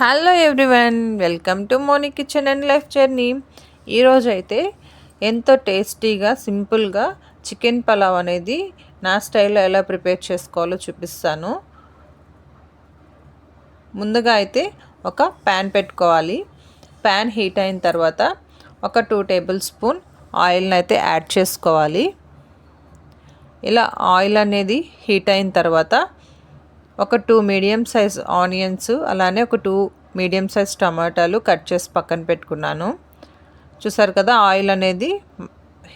Hello everyone welcome to Moni kitchen and life journey. ఈరోజు అయితే ఎంతో టేస్టీగా సింపుల్గా చికెన్ పలావ్ అనేది నా స్టైల్లో ఎలా ప్రిపేర్ చేసుకోవాలో చూపిస్తాను. ముందుగా అయితే ఒక ప్యాన్ పెట్టుకోవాలి. ప్యాన్ హీట్ అయిన తర్వాత ఒక టూ టేబుల్ స్పూన్ ఆయిల్ని అయితే యాడ్ చేసుకోవాలి. ఇలా ఆయిల్ అనేది హీట్ అయిన తర్వాత ఒక టూ మీడియం సైజ్ ఆనియన్స్ అలానే ఒక టూ మీడియం సైజ్ టమాటాలు కట్ చేసి పక్కన పెట్టుకున్నాను. చూసారు కదా ఆయిల్ అనేది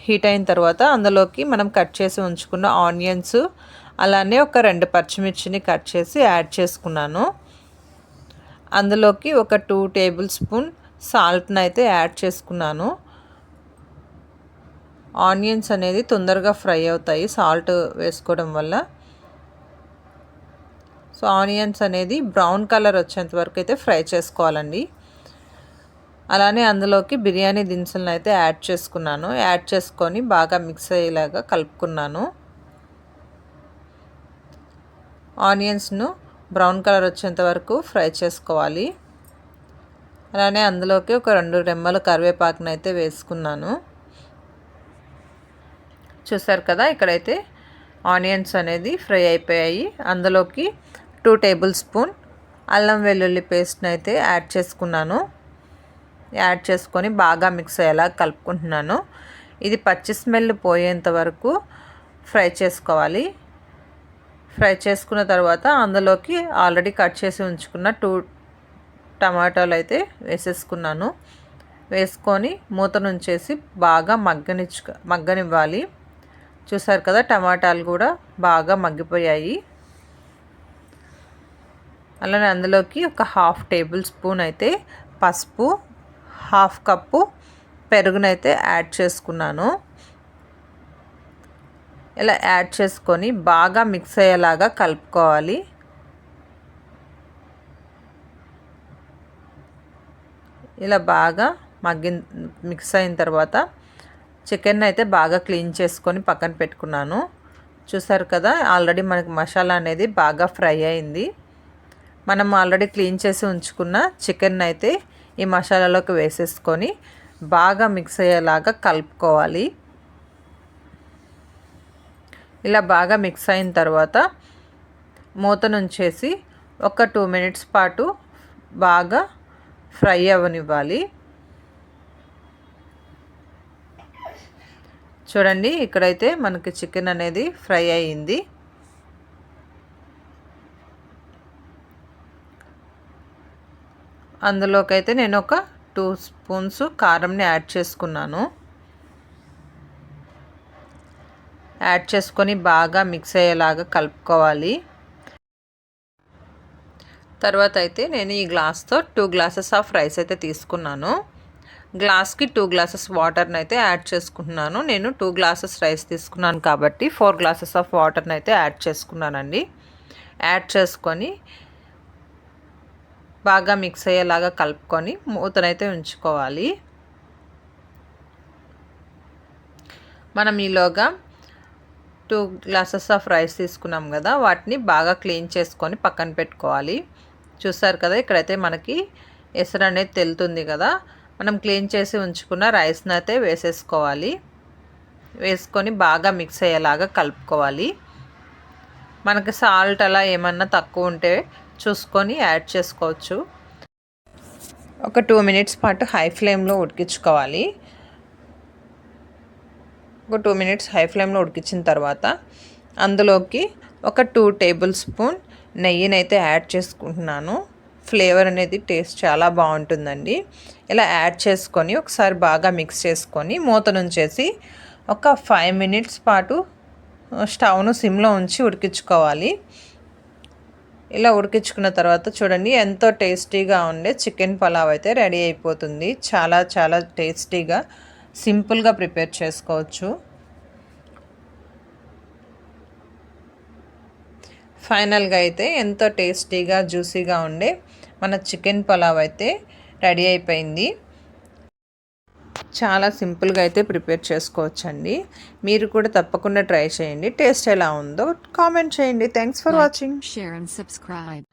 హీట్ అయిన తర్వాత అందులోకి మనం కట్ చేసి ఉంచుకున్న ఆనియన్స్ అలానే ఒక రెండు పచ్చిమిర్చిని కట్ చేసి యాడ్ చేసుకున్నాను. అందులోకి ఒక టూ టేబుల్ స్పూన్ సాల్ట్ని అయితే యాడ్ చేసుకున్నాను. ఆనియన్స్ అనేది తొందరగా ఫ్రై అవుతాయి సాల్ట్ వేసుకోవడం వల్ల. సో ఆనియన్స్ అనేది బ్రౌన్ కలర్ వచ్చేంత వరకు అయితే ఫ్రై చేసుకోవాలండి. అలానే అందులోకి బిర్యానీ దినుసులను అయితే యాడ్ చేసుకున్నాను. యాడ్ చేసుకొని బాగా మిక్స్ అయ్యేలాగా కలుపుకున్నాను. ఆనియన్స్ను బ్రౌన్ కలర్ వచ్చేంత వరకు ఫ్రై చేసుకోవాలి. అలానే అందులోకి ఒక రెండు రెమ్మల కరివేపాకును అయితే వేసుకున్నాను. చూసారు కదా ఇక్కడైతే ఆనియన్స్ అనేది ఫ్రై అయిపోయాయి. అందులోకి టూ టేబుల్ స్పూన్ అల్లం వెల్లుల్లి పేస్ట్ని అయితే యాడ్ చేసుకున్నాను. యాడ్ చేసుకొని బాగా మిక్స్ అయ్యేలా కలుపుకుంటున్నాను. ఇది పచ్చి స్మెల్ పోయేంత వరకు ఫ్రై చేసుకోవాలి. ఫ్రై చేసుకున్న తర్వాత అందులోకి ఆల్రెడీ కట్ చేసి ఉంచుకున్న టూ టమాటాలు అయితే వేసేసుకున్నాను. వేసుకొని మూత నుంచేసి బాగా మగ్గనిచ్చు మగ్గనివ్వాలి. చూసారు కదా టమాటాలు కూడా బాగా మగ్గిపోయాయి. అలానే అందులోకి ఒక హాఫ్ టేబుల్ స్పూన్ అయితే పసుపు హాఫ్ కప్పు పెరుగునైతే యాడ్ చేసుకున్నాను. ఇలా యాడ్ చేసుకొని బాగా మిక్స్ అయ్యేలాగా కలుపుకోవాలి. ఇలా బాగా మగ్గిన మిక్స్ అయిన తర్వాత చికెన్ అయితే బాగా క్లీన్ చేసుకొని పక్కన పెట్టుకున్నాను. చూసారు కదా ఆల్రెడీ మనకి మసాలా అనేది బాగా ఫ్రై అయింది. మనం ఆల్రెడీ క్లీన్ చేసి ఉంచుకున్న చికెన్ అయితే ఈ మసాలాలోకి వేసేసుకొని బాగా మిక్స్ అయ్యేలాగా కలుపుకోవాలి. ఇలా బాగా మిక్స్ అయిన తర్వాత మూత నుంచేసి ఒక టూ మినిట్స్ పాటు బాగా ఫ్రై అవ్వనివ్వాలి చూడండి ఇక్కడైతే మనకి చికెన్ అనేది ఫ్రై అయ్యింది అందులోకైతే నేను ఒక టూ స్పూన్స్ కారంని యాడ్ చేసుకున్నాను. యాడ్ చేసుకొని బాగా మిక్స్ అయ్యేలాగా కలుపుకోవాలి. తర్వాత అయితే నేను ఈ గ్లాస్తో టూ గ్లాసెస్ ఆఫ్ రైస్ అయితే తీసుకున్నాను. గ్లాస్కి టూ గ్లాసెస్ వాటర్ని అయితే యాడ్ చేసుకుంటున్నాను. నేను టూ గ్లాసెస్ రైస్ తీసుకున్నాను కాబట్టి ఫోర్ గ్లాసెస్ ఆఫ్ వాటర్ని అయితే యాడ్ చేసుకున్నానండి. యాడ్ చేసుకొని బాగా మిక్స్ అయ్యేలాగా కలుపుకొని మూతనైతే ఉంచుకోవాలి. మనం ఈలోగా టూ గ్లాసెస్ ఆఫ్ రైస్ తీసుకున్నాం కదా వాటిని బాగా క్లీన్ చేసుకొని పక్కన పెట్టుకోవాలి. చూసారు కదా ఇక్కడైతే మనకి ఎసరు అనేది తెలుతుంది కదా మనం క్లీన్ చేసి ఉంచుకున్న రైస్ని అయితే వేసేసుకోవాలి. వేసుకొని బాగా మిక్స్ అయ్యేలాగా కలుపుకోవాలి. మనకి సాల్ట్ అలా ఏమన్నా తక్కువ ఉంటే చూసుకొని యాడ్ చేసుకోవచ్చు. ఒక టూ మినిట్స్ పాటు హై ఫ్లేమ్లో ఉడికించుకోవాలి. ఒక టూ మినిట్స్ హై ఫ్లేమ్లో ఉడికించిన తర్వాత అందులోకి ఒక టూ టేబుల్ స్పూన్ నెయ్యిని అయితే యాడ్ చేసుకుంటున్నాను. ఫ్లేవర్ అనేది టేస్ట్ చాలా బాగుంటుందండి. ఇలా యాడ్ చేసుకొని ఒకసారి బాగా మిక్స్ చేసుకొని మూత నుంచేసి ఒక ఫైవ్ మినిట్స్ పాటు స్టవ్ను సిమ్లో ఉంచి ఉడికించుకోవాలి. ఇలా ఉడికించుకున్న తర్వాత చూడండి ఎంతో టేస్టీగా ఉండే చికెన్ పలావ్ అయితే రెడీ అయిపోతుంది. చాలా చాలా టేస్టీగా సింపుల్గా ప్రిపేర్ చేసుకోవచ్చు. ఫైనల్గా అయితే ఎంతో టేస్టీగా జ్యూసీగా ఉండే మన చికెన్ పలావ్ అయితే రెడీ అయిపోయింది. చాలా సింపుల్గా అయితే ప్రిపేర్ చేసుకోవచ్చండి. మీరు కూడా తప్పకుండా ట్రై చేయండి. టేస్ట్ ఎలా ఉందో కామెంట్ చేయండి. Thanks for watching share and subscribe.